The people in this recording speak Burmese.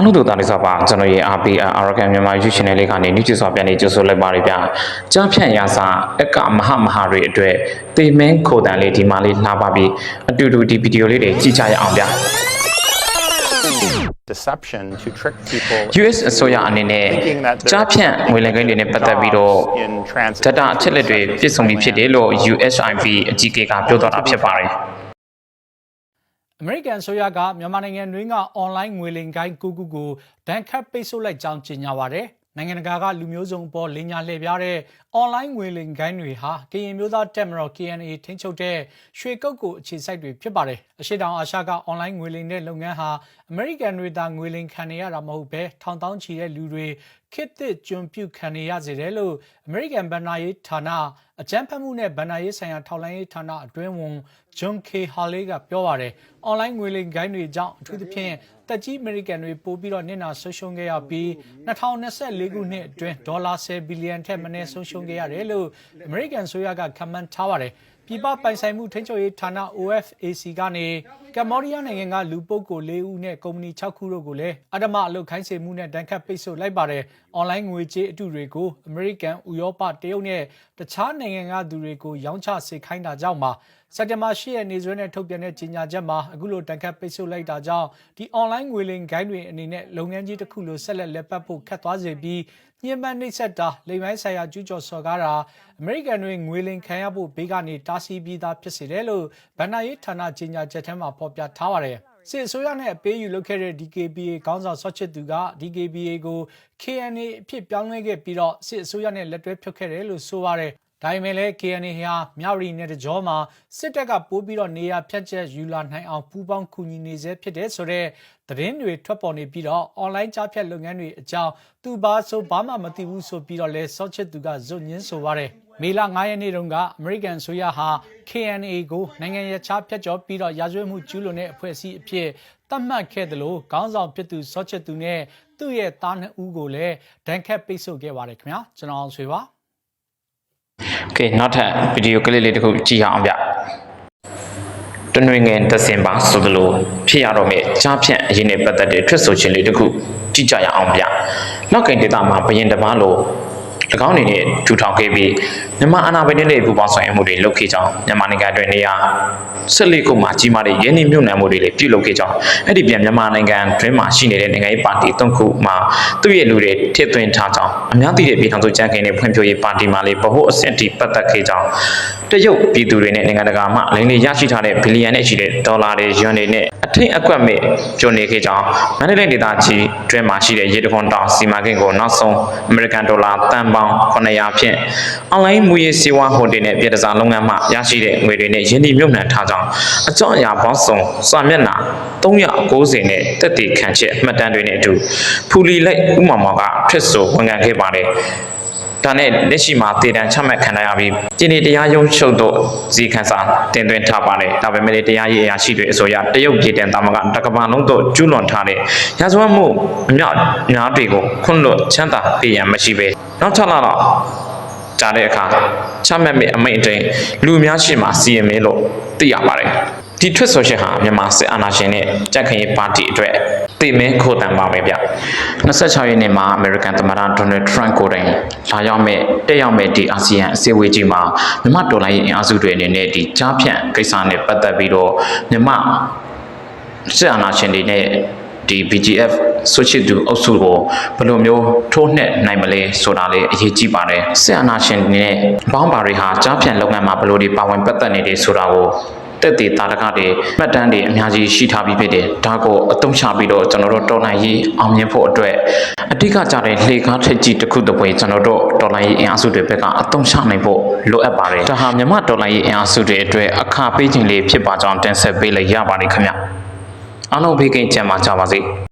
အားလုံးတို့တားလေးစွာပါကျွန်တော်ရဲ့ RPR Arakan မြန်မာ YouTube Channel လေးကနေနေ့ကျစွာပြန်နေကြိုဆိုလိုက်ပါရဗျာကြားဖြန့်ရာစာအကမဟာမဟာတွေအတွက်တေမင်းခိုတန်လေးဒီမှာလေးလှပါပြီးအတူတူဒီဗီဒီယိုလေးတွေကြည့်ကြရအောင်ဗျာ deception to trick people US အစိုးရအနေနဲ့ကြားဖြန့်ငွေလည်ကိန်းတွေနဲ့ပတ်သက်ပြီးတော့ in transit ဒတာအချက်လက်တွေပြည့်စုံပြီဖြစ်တယ်လို့ USIV အကြီးအကဲကပြောတော့တာဖြစ်ပါတယ် အမေရိကန်ဆိုရကမြန်မာနိုင်ငံတွင်းကအွန်လိုင်းငွေလိမ်ကိုင်းကူကူကိုဒဏ်ခတ်ပိတ်ဆို့လိုက်ကြောင်းကြေညာပါတယ်။နိုင်ငံတကာကလူမျိုးစုံပေါ်လင်ညာလှည့်ပြားတဲ့အွန်လိုင်းငွေလိမ်ကိုင်းတွေဟာကရင်မျိုးသားတက်မတော် KNA ထိန်းချုပ်တဲ့ရွှေကုတ်ကိုအခြေစိုက်တွေဖြစ်ပါတယ်။အရှိတောင်အာရှကအွန်လိုင်းငွေလိမ်တဲ့လုပ်ငန်းဟာ အမေရိကန်တွေသာငွေလိမ်ခံနေရတာမဟုတ်ပဲထောင်တောင်းချီတဲ့လူတွေခေတ်သစ်ကျွံပြုတ်ခံနေရစေတယ်လို့အမေရိကန်ဗန်နာရေးဌာနအကြမ်းဖက်မှုနဲ့ဗန်နာရေးဆိုင်ရာထောက်လှမ်းရေးဌာနအတွင်းဝန်ဂျွန်ကေဟာလေးကပြောပါတယ်။ online ငွေလိမ်ဂိုင်းတွေကြောင့်အထူးသဖြင့်တက်ကြီးအမေရိကန်တွေပို့ပြီးတော့နစ်နာဆုံးရှုံးခဲ့ရပြီး2024ခုနှစ်အတွင်းဒေါ်လာ10ဘီလီယံထက်မနည်းဆုံးရှုံးခဲ့ရတယ်လို့အမေရိကန်ဆိုရကခန့်မှန်းထားပါတယ်။ ပြည်ပပိုင်ဆိုင်မှုထိန်းချုပ်ရေးဌာန OFAC ကနေကမ္ဘောဒီးယားနိုင်ငံကလူပုဂ္ဂိုလ်၄ဦးနဲ့ကုမ္ပဏီ6ခုတို့ကိုလည်းအဓမ္မအလုပ်ခိုင်းစေမှုနဲ့တန်ခတ်ပိတ်ဆို့လိုက်ပါတယ်။ online ငွေကြေးအတုတွေကိုအမေရိကန်၊ဥရောပ၊တရုတ်နဲ့တခြားနိုင်ငံကသူတွေကိုရောင်းချစေခိုင်းတာကြောင့်ပါ စက်တင်ဘာ10ရက်နေ့စွဲနဲ့ထုတ်ပြန်တဲ့ကြေညာချက်မှာအခုလိုတန်ခတ်ပိတ်ဆို့လိုက်တာကြောင့်ဒီ online ငွေလိမ်ဂိုင်းတွေအနေနဲ့လုပ်ငန်းကြီးတစ်ခုလိုဆက်လက်လက်ပတ်ဖို့ခက်သွားစေပြီးညှဉ်းပန်းနှိပ်စက်တာလိမ်ပိုင်းဆိုင်ရာကျူးကျော်စော်ကားတာအမေရိကန်တွေငွေလိမ်ခံရဖို့ဘေးကနေတားဆီးပြီးသားဖြစ်စေတယ်လို့ဗန်နာရေးဌာနကြေညာချက်ထဲမှာဖော်ပြထားပါတယ်စစ်အစိုးရနဲ့အပေးယူလုပ်ခဲ့တဲ့ DKBA ခေါင်းဆောင်ဆော့ချစ်သူက DKBA ကို KNA အဖြစ်ပြောင်းလဲခဲ့ပြီးတော့စစ်အစိုးရနဲ့လက်တွဲဖြုတ်ခဲ့တယ်လို့ဆိုပါတယ် ဒါပေမဲ့လည်း KNA ဟာမြောက်ရီနဲ့တကြောမှာစစ်တပ်ကပိုးပြီးတော့နေရာဖြတ်ချက်ယူလာနိုင်အောင်ပူးပေါင်းကူညီနေစေဖြစ်တဲ့ဆိုတော့သတင်းတွေထွက်ပေါ်နေပြီးတော့ online ကြားဖြတ်လုပ်ငန်းတွေအကြောင်းသူဘာဆိုဘာမှမသိဘူးဆိုပြီးတော့လဲစောချစ်သူကဇွတ်ညင်းဆိုပါတယ်မေလ9ရက်နေ့တုန်းကအမေရိကန်ဆိုရဟာ KNA ကိုနိုင်ငံရခြားဖျက်ကျော်ပြီးတော့ရာဇဝတ်မှုကျူးလွန်တဲ့အဖွဲ့အစည်းအဖြစ်သတ်မှတ်ခဲ့တယ်လို့ခေါင်းဆောင်ဖြစ်သူစောချစ်သူနဲ့သူ့ရဲ့သားနှစ်ဦးကိုလည်းဒဏ်ခတ်ပိတ်ဆို့ခဲ့ပါတယ်ခင်ဗျာကျွန်တော်အောင်ဆွေပါ ။ Okay နောက်ထပ်ဗီဒီယိုကလစ်လေးတစ်ခုကြည့်အောင်ဗျ။တွင်တွင်ငယ်ဒဇင်ဘာဆိုသလိုဖြစ်ရတော့မယ့်ကြားဖြန့်အရင်နဲ့ပတ်သက်တဲ့ထွက်ဆိုခြင်းလေးတစ်ခုကြည့်ကြရအောင်ဗျ။နောက်ကင်ဒေတာမှာဘယင်တမားလို့ င်းအနေနဲ့ထူထောင်ခဲ့ပြီးမြန်မာအာဏာပိုင်တွေနဲ့ပူးပေါင်းဆောင်ရွက်မှုတွေလုပ်ခဲ့ကြောင်းမြန်မာနိုင်ငံအတွင်းနေရာဆက်လက်ခုမှာကြီးမားတဲ့ရင်းနှီးမြှုပ်နှံမှုတွေလည်းပြုလုပ်ခဲ့ကြောင်းအဲ့ဒီပြန်မြန်မာနိုင်ငံတွင်းမှာရှိနေတဲ့နိုင်ငံရေးပါတီ၃ခုမှာသူ့ရဲ့လူတွေထည့်သွင်းထားကြောင်းအများသိတဲ့ပြည်ထောင်စုကြံ့ခိုင်တဲ့ဖွံ့ဖြိုးရေးပါတီမှာလည်းဗဟိုအဆင့်ထိပတ်သက်ခဲ့ကြောင်းတရုတ်ပြည်သူတွေနဲ့နိုင်ငံတကာမှလိမ်လည်ရရှိထားတဲ့ဘီလီယံနဲ့ရှိတဲ့ဒေါ်လာတွေယွမ်တွေနဲ့အထင်အကွက်မဲ့ကျုံနေခဲ့ကြောင်းမန္တလေးဒေသကြီးတွင်းမှာရှိတဲ့ရေတခွန်တောင်စီမံကိန်းကိုနောက်ဆုံးအမေရိကန်ဒေါ်လာတန်ပေါင်း900ဖြင့်အွန်လိုင်းမူရေးစေဝါဟိုတယ်နဲ့ပြည်တစားလုပ်ငန်းမှရရှိတဲ့ငွေတွေနဲ့ယင်းဒီမြုပ်နှံထားကြောင်းအကြောင်းအရာပေါင်းစုံစာမျက်နှာ390နဲ့တက်တည်ခံချက်မှတ်တမ်းတွေနဲ့အတူဖူလီလိုက်ဥမာမောင်ကထွက်ဆိုဝန်ခံခဲ့ပါတယ် ဒါနဲ့လက်ရှိမှာတည်တံချမှတ်ခံရပြီးပြည်내တရားရုံးချုပ်တို့ဇီခန်းစာတင်သွင်းထားပါတယ်ဒါပေမဲ့လည်းတရားရေးအရာရှိတွေအဆိုအရတရုတ်ပြည်တံတာမကတကဘာလုံးတို့ကျူးလွန်ထားတဲ့ရာဇဝတ်မှုအမြောက်များတွေကိုခွန့်လွတ်ချမ်းသာပေးရန်မရှိပဲနောက်ထပ်လာတော့ကြားတဲ့အခါချမှတ်မဲ့အမိန့်အတိုင်းလူအများရှိမှစီရင်မယ်လို့သိရပါတယ်ဒီထွက်ဆိုရှင်ဟာမြန်မာစစ်အာဏာရှင်နဲ့ကြက်ခရင်ပါတီအတွက် တည်မင်းခိုတန်ပါမယ်ဗျ26ရက်နေ့မှာအမေရိကန်သမ္မတဒေါ်နယ်ထရန့်ကိုတိုင်လာရောက်မဲ့တက်ရောက်မဲ့ဒီအာဆီယံအစည်းအဝေးကြီးမှာမြန်မာတော်လိုင်းရေးအင်အားစုတွေအနေနဲ့ဒီကြားဖြန့်ကိစ္စနဲ့ပတ်သက်ပြီးတော့မြန်မာစစ်အာဏာရှင်တွေနဲ့ဒီ BGF ဆွချစ်သူအုပ်စုကိုဘယ်လိုမျိုးထိုးနှက်နိုင်မလဲဆိုတာလေးအရေးကြီးပါတယ်စစ်အာဏာရှင်တွေနဲ့ဘောင်းပါတွေဟာကြားဖြန့်လုပ်ငန်းမှာဘယ်လိုတွေပါဝင်ပတ်သက်နေတယ်ဆိုတာကို တက်တည်တာတကတွေမှတ်တမ်းတွေအများကြီးရှိထားပြီးဖြစ်တယ်ဒါကိုအသုံးချပြီးတော့ကျွန်တော်တို့တော်လိုင်းရေးအောင်မြင်ဖို့အတွက်အဓိကကြတဲ့လှေကားထက်ကြီးတစ်ခုတစ်ပွဲကျွန်တော်တို့တော်လိုင်းရေးအင်အားစုတွေဘက်ကအသုံးချနိုင်ဖို့လိုအပ်ပါတယ်ဒါဟာမြန်မာတော်လိုင်းရေးအင်အားစုတွေအတွက်အခါပေးခြင်းလေးဖြစ်ပါကြောင်းတင်ဆက်ပေးလိုက်ရပါတယ်ခင်ဗျအားလုံးဘေးကင်းကြပါကြပါစေ